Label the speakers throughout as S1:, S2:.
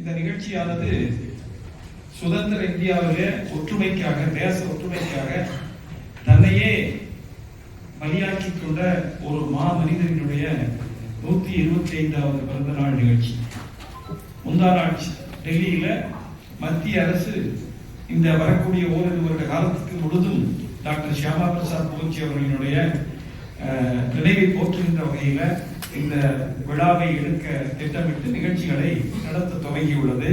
S1: இந்த நிகழ்ச்சியானது சுதந்திர இந்தியாவிலே ஒற்றுமைக்காக தேச ஒற்றுமைக்காக தன்னையே பலியாக்கிக் கொண்ட ஒரு மா மனிதனுடைய நூத்தி இருபத்தி ஐந்தாவது பிறந்த நாள் நிகழ்ச்சி. முந்தா நாள் டெல்லியில மத்திய அரசு இந்த வரக்கூடிய ஓரிரு வருட காலத்துக்கு முழுதும் டாக்டர் ஷியாமா பிரசாத் முகர்ஜி அவர்களினுடைய நினைவை போற்றுகின்ற வகையில இந்த விழாவை எடுக்க திட்டமிட்டு நிகழ்ச்சிகளை நடத்த துவங்கியுள்ளது.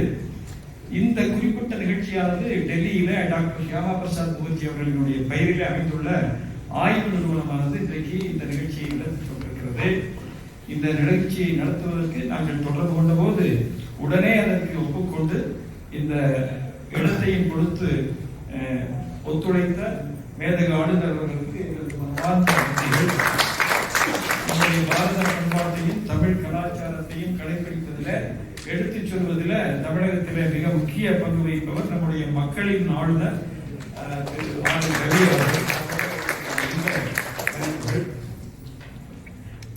S1: இந்த குறிப்பிட்ட நிகழ்ச்சியானது டெல்லியில டாக்டர் ஷியாமா பிரசாத் முகர்ஜி அவர்களினுடைய பெயரில் அமைந்துள்ள ஆய்வு நிறுவனமானது இன்றைக்கு இந்த நிகழ்ச்சியை நடத்தி கொண்டிருக்கிறது. இந்த நிகழ்ச்சியை நடத்துவதற்கு நாங்கள் தொடர்பு கொண்ட போது உடனே அதற்கு ஒப்புக்கொண்டு இந்த இடத்தையும் கொடுத்து அஹ், ஒத்துழைத்த மேதக ஆளுநர் அவர்களுக்கு எங்களுக்கு தமிழகத்திலே மிக முக்கிய பங்கு வகிப்பவர் நம்முடைய மக்களின் ஆளுநர் ரவி அவர்கள்.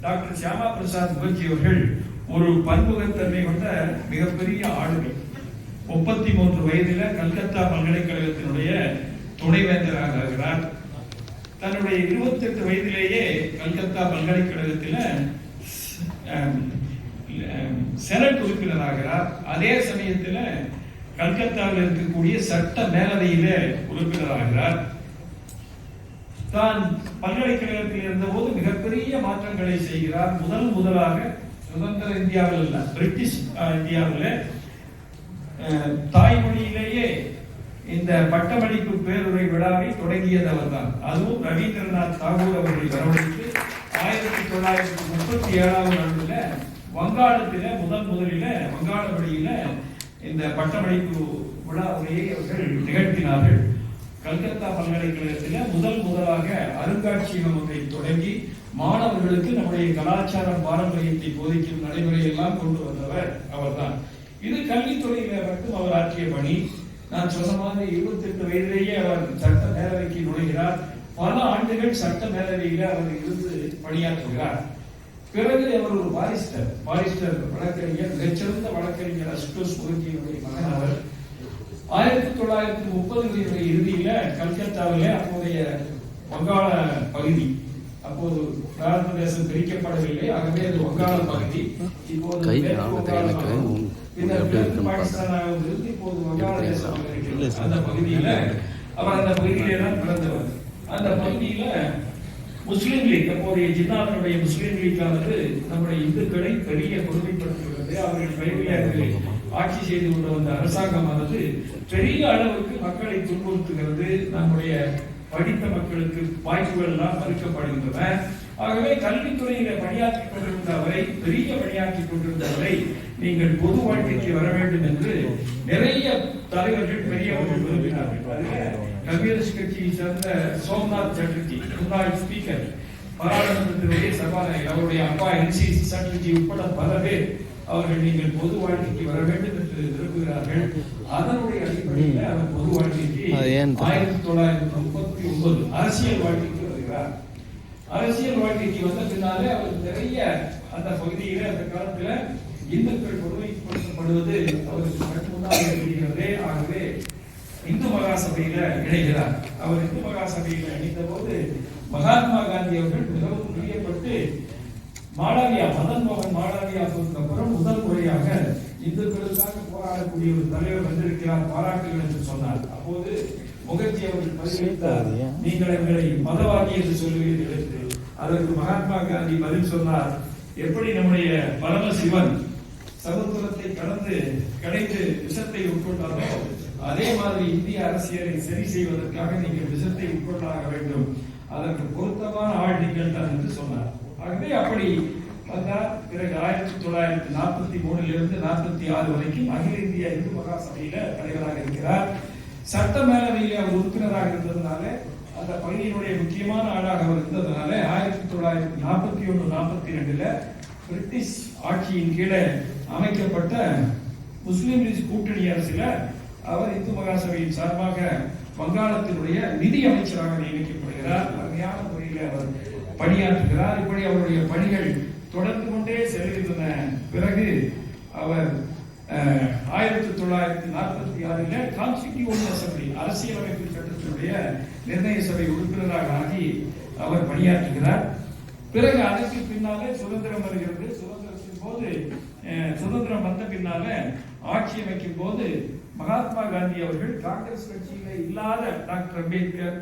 S1: டாக்டர் சியாமா பிரசாத் முகர்ஜி அவர்கள் ஒரு பன்முகத்தன்மை கொண்ட மிகப்பெரிய ஆளுமை. முப்பத்தி மூன்று வயதில கல்கத்தா பல்கலைக்கழகத்தினுடைய துணைவேந்தராக ஆகிறார். தன்னுடைய இருபத்தி எட்டு வயதிலேயே கல்கத்தா பல்கலைக்கழகத்தில் செனட் உறுப்பினராகிறார் அதே சமயத்தில் கல்கத்தாவில் இருக்கக்கூடிய சட்ட மேலவையில உறுப்பினராகிறார். தான் பல்கலைக்கழகத்தில் இருந்தபோது மிகப்பெரிய மாற்றங்களை செய்கிறார். முதல் முதலாக சுதந்திர இந்தியாவில் பிரிட்டிஷ் இந்தியாவில். அஹ், தாய்மொழியிலேயே இந்த பட்டமளிப்பு பேருரை விழாவை தொடங்கியது அவர்தான். அதுவும் ரவீந்திரநாத் தாகூர் அவர்களை வரவழைத்து ஆயிரத்தி தொள்ளாயிரத்தி முப்பத்தி ஏழாவது ஆண்டு வங்காளத்தில முதன் முதலில வங்காள வழியில இந்த பட்டமளிப்பு விழா அவர்கள் நிகழ்த்தினார்கள். கல்கத்தா பல்கலைக்கழகத்தில் முதல் முதலாக அருங்காட்சியகம் ஒன்றை தொடங்கி மாணவர்களுக்கு நம்முடைய கலாச்சாரம் பாரம்பரியத்தை போதிக்கும் நடைமுறை எல்லாம் கொண்டு வந்தவர் அவர்தான். இது கல்வித்துறையில மட்டும் அவர் ஆற்றிய பணி. நான் சொன்ன மாதிரி இருபத்தி எட்டு வயதிலேயே அவர் சட்ட மேலவைக்கு நுழைகிறார். பல ஆண்டுகள் சட்ட மேலவையில அவர் இருந்து பணியாற்றுகிறார். பிறகு அவர் ஒரு பாரிஸ்டர் பாரிஸ்டர் வழக்கறிஞர் மிகச்சிறந்த வழக்கறிஞர் அசுதோஷ் முகர்ஜியினுடைய மகன் அவர். ஆயிரத்தி தொள்ளாயிரத்தி முப்பதுகளினுடைய இறுதியில கல்கத்தாவிலே அப்போதைய வங்காள பகுதி. அப்போது பாரத தேசம் பிரிக்கப்படவில்லை. ஆகவே அது வங்காள பகுதி. இப்போது பாகிஸ்தானாக இருந்து இப்போது வங்காள தேசம். அந்த பகுதியில அவர் அந்த பகுதியிலே தான் பிறந்தவர். அந்த பகுதியில முஸ்லீம் லீக் அப்போதைய ஜின்னாவினுடைய முஸ்லீம் லீக்கானது நம்முடைய இந்துக்களை பெரிய கொடுமைப்படுத்துகிறது. அவர்கள் பெயரில் ஆட்சி செய்து கொண்டு வந்த அரசாங்கமானது பெரிய அளவுக்கு மக்களை துன்புறுத்துகிறது. நம்முடைய படித்த மக்களுக்கு வாய்ப்புகள் எல்லாம் மறுக்கப்படுகின்றன. ஆகவே கல்வித்துறையில பணியாற்றிக் கொண்டிருந்த அவரை பெரிய பணியாற்றிக் கொண்டிருந்த அவரை நீங்கள் பொது வாழ்க்கைக்கு வர வேண்டும் என்று நிறைய தலைவர்கள் பெரியவர்கள் விரும்பினார்கள். கம்யூனிஸ்ட் கட்சியை சேர்ந்த சோம்நாத் சாட்டர்ஜி முன்னாள் ஸ்பீக்கர் பாராளுமன்றத்தினுடைய சபாநாயகர் அவருடைய அப்பா என்சி சாட்டர்ஜி உட்பட பல பேர் அவர்கள் நீங்கள் பொது வாழ்க்கைக்கு வர வேண்டும் என்று விரும்புகிறார்கள். அதனுடைய அடிப்படையில் அவர் பொது வாழ்க்கைக்கு. ஆயிரத்தி தொள்ளாயிரத்தி முப்பத்தி ஒன்பது. அரசியல் வாழ்க்கைக்கு வருகிறார் அரசியல் வாழ்க்கைக்கு வந்த பின்னாலே அவர் நிறைய அந்த பகுதியில அந்த காலத்துல இந்துக்கள் கொடுமைப்படுத்தப்படுவது அவருக்கு மட்டும்தான் ஆகவே இந்து மகா சபையில இணைகிறார். அவர் இந்து மகா சபையில இணைந்த போது மகாத்மா காந்தி அவர்கள் மிகவும் பிரியப்பட்டு மாளவியா மதன் மோகன் மாளவியா சொன்னப்புறம் முதல் முறையாக இந்துக்களுக்காக போராடக்கூடிய ஒரு தலைவர் வந்திருக்கிறார் பாராட்டுகள் என்று சொன்னார். அப்போது முகர்ஜி அவர்கள் பதிலளித்தார் நீங்கள் எங்களை மதவாதி என்று சொல்லுவீர்கள் என்று அதற்கு மகாத்மா காந்தி பதில் சொன்னார். எப்படி நம்முடைய பரமசிவன் சமுத்திரத்தை கடந்து கடைந்து விஷத்தை உட்கொண்டாரோ அதே மாதிரி இந்திய அரசியலை சரி செய்வதற்காக நீங்கள் விஷத்தை உட்கொண்டாக வேண்டும். அதற்கு பொருத்தமான ஆள் நீங்கள் தான் என்று சொன்னார். ஆகவே அப்படி வந்தார். பிறகு ஆயிரத்தி தொள்ளாயிரத்தி நாற்பத்தி மூணிலிருந்து நாற்பத்தி ஆறு வரைக்கும் அகில இந்திய இந்து மகா சபையில தலைவராக இருக்கிறார். சட்ட மேலவையிலே அவர் உறுப்பினராக இருந்ததுனால அந்த பகுதியினுடைய முக்கியமான ஆளாக அவர் இருந்ததுனால ஆயிரத்தி தொள்ளாயிரத்தி நாற்பத்தி ஒன்று நாற்பத்தி ரெண்டுல பிரிட்டிஷ் ஆட்சியின் கீழே அமைக்கப்பட்ட முஸ்லீம் லீக் கூட்டணி அரசுல அவர் இந்து மகாசபையின் சார்பாக வங்காளத்தினுடைய நிதி அமைச்சராக நியமிக்கப்படுகிறார். அருமையான முறையில் அவர் பணியாற்றுகிறார். இப்படி அவருடைய பணிகள் தொடர்ந்து கொண்டே செல்கின்றன. பிறகு அவர் ஆயிரத்தி தொள்ளாயிரத்தி நாற்பத்தி ஆறில் கான்ஸ்டிடியூஷன் அசம்பிளி அரசியலமைப்பு சட்டத்தினுடைய நிர்ணய சபை உறுப்பினராக ஆகி அவர் பணியாற்றுகிறார். பிறகு அதற்கு பின்னாலே சுதந்திரம் வருகிறது. சுதந்திரத்தின் போது சுதந்திரம் வந்த பின்னால ஆட்சி அமைக்கும் போது மகாத்மா காந்தி அவர்கள் காங்கிரஸ் கட்சியில இல்லாத டாக்டர் அம்பேத்கர்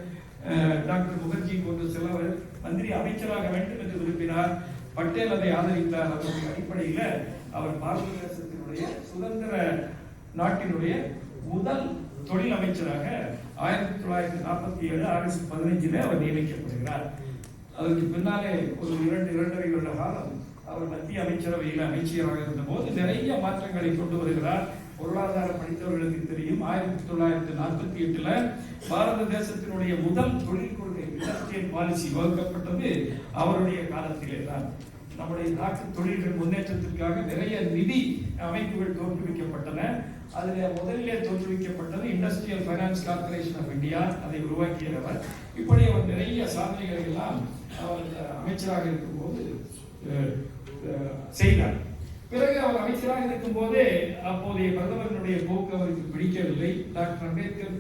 S1: டாக்டர் முகர்ஜி போன்ற சிலவர் மந்திரி அமைச்சராக வேண்டும் என்று விரும்பினார். பட்டேல் அதை ஆதரித்தார் அதனுடைய அடிப்படையில் அவர் பாரத தேசத்தினுடைய சுதந்திர நாட்டினுடைய முதல் தொழில் அமைச்சராக ஆயிரத்தி தொள்ளாயிரத்தி நாற்பத்தி ஏழு ஆகஸ்ட் பதினைஞ்சில் அவர் நியமிக்கப்படுகிறார். அதற்கு பின்னாலே ஒரு இரண்டு இரண்டரை வருட காலம் அவர் மத்திய அமைச்சரவையில் அமைச்சராக இருந்தபோது நிறைய மாற்றங்களை கொண்டு வருகிறார். பொருளாதார படித்தவர்களுக்கு தெரியும் ஆயிரத்தி தொள்ளாயிரத்தி நாற்பத்தி எட்டுல பாரத தேசத்தினுடைய முதல் தொழில் கொள்கை இண்டஸ்ட்ரியல் பாலிசி வகுக்கப்பட்டது அவருடைய காலத்திலே தான் நம்முடைய நாட்டு தொழில்கள் முன்னேற்றத்திற்காக நிறைய நிதி அமைப்புகள் தோற்றுவிக்கப்பட்டன. அதில் முதலிலே தோற்றுவிக்கப்பட்டது industrial finance corporation of India அதை உருவாக்கியவர். இப்படி அவர் நிறைய சாதனைகளை எல்லாம் அவர் அமைச்சராக இருக்கும்போது செய்தார். பிறகு அவர் அமைச்சராக இருக்கும் போதே அப்போதைய பிரதமரனுடைய போக்கு அவருக்கு பிடிக்கவில்லை. டாக்டர் அம்பேத்கர்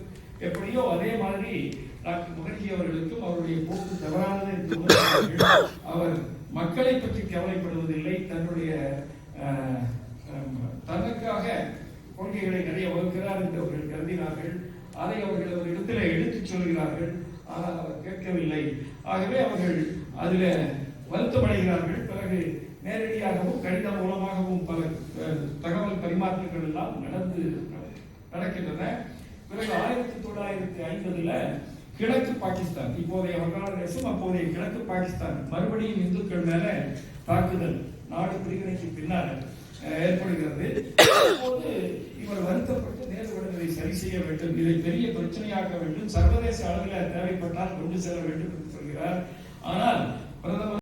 S1: எப்படியோ அதே மாதிரி டாக்டர் முகர்ஜி அவர்களுக்கும் அவருடைய போக்கு தவறானது என்று அவர் மக்களை பற்றி கவலைப்படுவதில்லை. தன்னுடைய தனக்காக கொள்கைகளை நிறைய வகுக்கிறார் என்று அவர்கள் கருதினார்கள். அதை அவர்கள் ஒரு இடத்துல எடுத்துச் சொல்கிறார்கள். ஆனால் அவர் கேட்கவில்லை. ஆகவே அவர்கள் அதில் வருத்தமடைகிறார்கள். பிறகு நேரடியாகவும் கடிதம் மூலமாகவும் பல தகவல் பரிமாற்றங்கள் எல்லாம் நடந்து நடக்கின்றன. பிறகு ஆயிரத்தி தொள்ளாயிரத்தி ஐம்பதுல கிழக்கு பாகிஸ்தான். இப்போதைய வங்காளதேசம் அப்போதைய கிழக்கு பாகிஸ்தான். மறுபடியும் இந்துக்கள் மேல தாக்குதல். நாடு பிரிவினைக்கு பின்னால் ஏற்படுகிறது. அப்போது இவர் வருத்தப்பட்டு நேரு விடுதலை சரி செய்ய வேண்டும். இதை பெரிய பிரச்சனையாக்க வேண்டும். சர்வதேச அளவில் தேவைப்பட்டால் கொண்டு செல்ல வேண்டும் என்று சொல்கிறார். ஆனால் பிரதமர்